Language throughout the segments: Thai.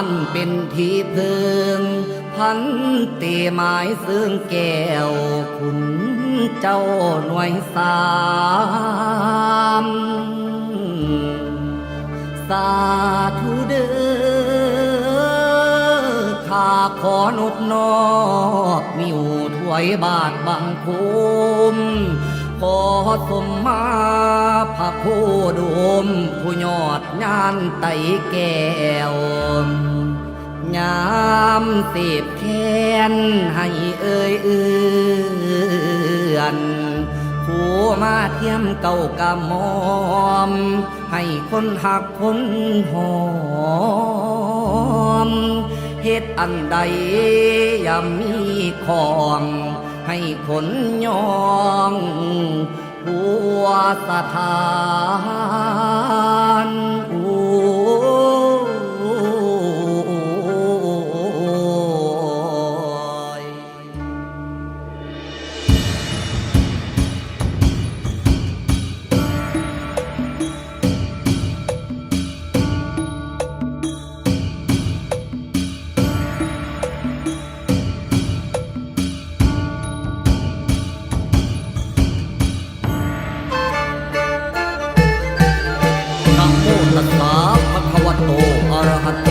การเป็นที่พึงพันตีหมายซึ่งแก้วคุณเจ้าหน่วยสามสาธุเด้อข้าขอนบนอบมิวถวยบาทบังคุมขอสมมา พระโคดมผู้ยอดงานไตแก้วยามเสีบแค้นให้เอ่ยเอือนผู้มาเทียมเก่ากะมอม ให้คนหักคนหอมเฮ็ดอันใดอย่ามีของ ให้คนยอง หัวสถาน โ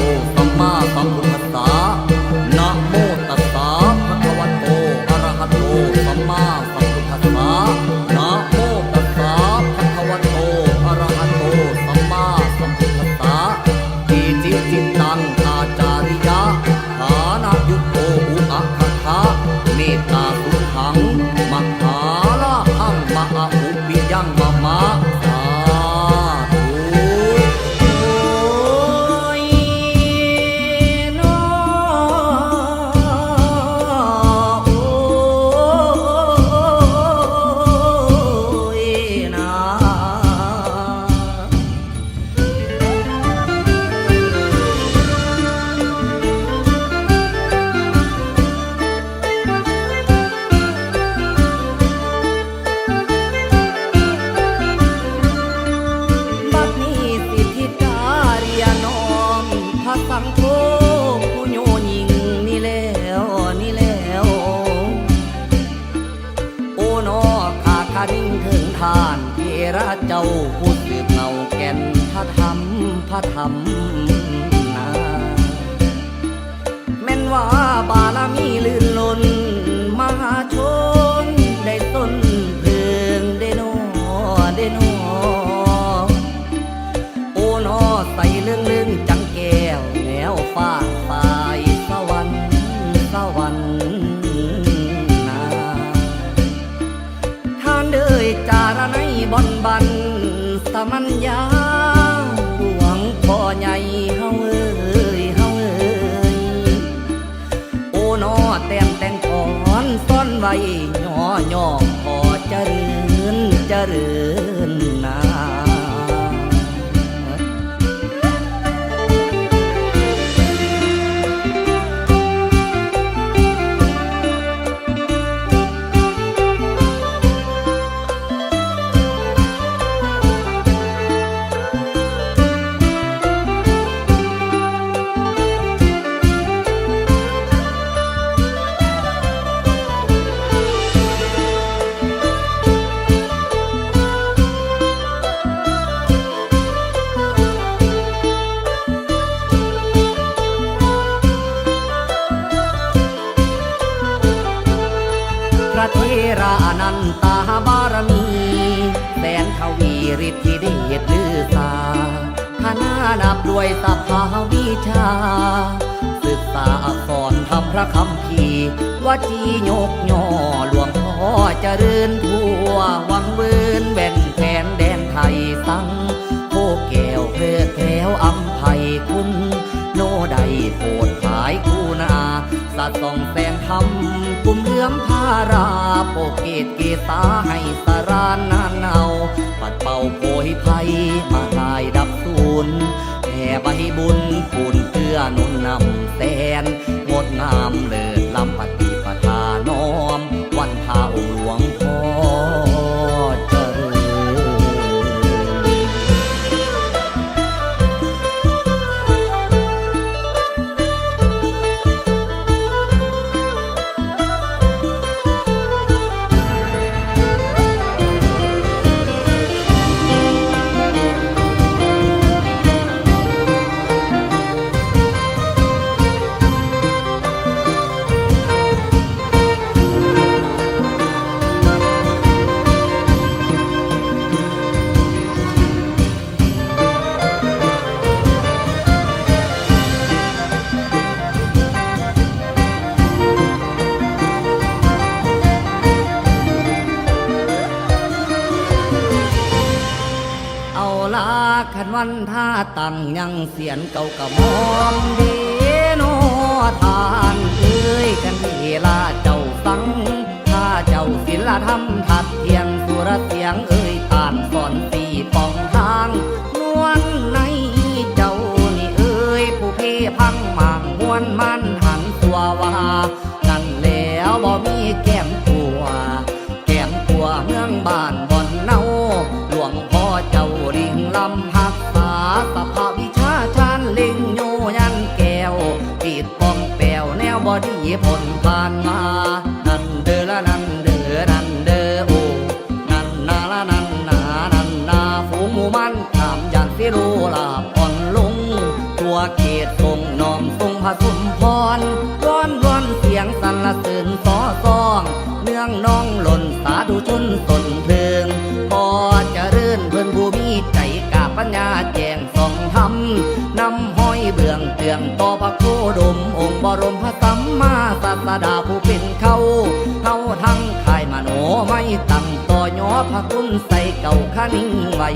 ทานเทระเจ้าผู้สืบเงาแก่นพระธรรมพระธรรมนาแม่นว่าบารมีลื่นล้น บอนบันสมัญญาหวงพ่อใหญ่เฮาเอ้ยเฮาเอ้ยโอ้นอแต้มแต่งถอนซ่อนไว้ย่อหย่อ ฤทธิเดชลือสาคณะนับด้วยสภาวิชา ศึกษาอักษรทำพระคำพีร์วจียกย่อหลวงพ่อเจริญทั่ว วังเวินแบ่นแผนแดนไทยสังโคแก้วเพลิดแถวอัมภัยคุณ โนใดโพดภายคูนาสะส่องแสงธรรมกุมเลื่อมพาราโปเกตเกตาให้สรานนา ภัยมาตายดับสูญแผ่ใบบุญคูณเพื่อนุนนำแสนงดงามเลยาตั้งยังเสียนเก่ากะมอมเดโนทานเอ้ยกันเวลาเจ้าสัง ถ้าเจ้าศิลธรรมทัดเทียงสุรเสียงเอ้ยตานสอนตีปองทางนวลในเจ้านี่เอ้ยผู้เพพังมางมวนมันหันตัวว่า วบอดีผลผ่านมานั่นเด้อละนั่นเด้อนั่นเดอโอ้นั่นนาละนั่นนานั่นนาฝูงหมูมันขามยันสิรูลาผ่อนลุงตัวเขตทรงนอมทรงผสมพรร้อนร้อนเสียงสรรเสริญสอซอง เนื่องน้องหล่นสาธุชนตนเพล ทั้งขายมโนไม่ตั้งต่อยอพระคุณใส่เก่าขานิ่งไว้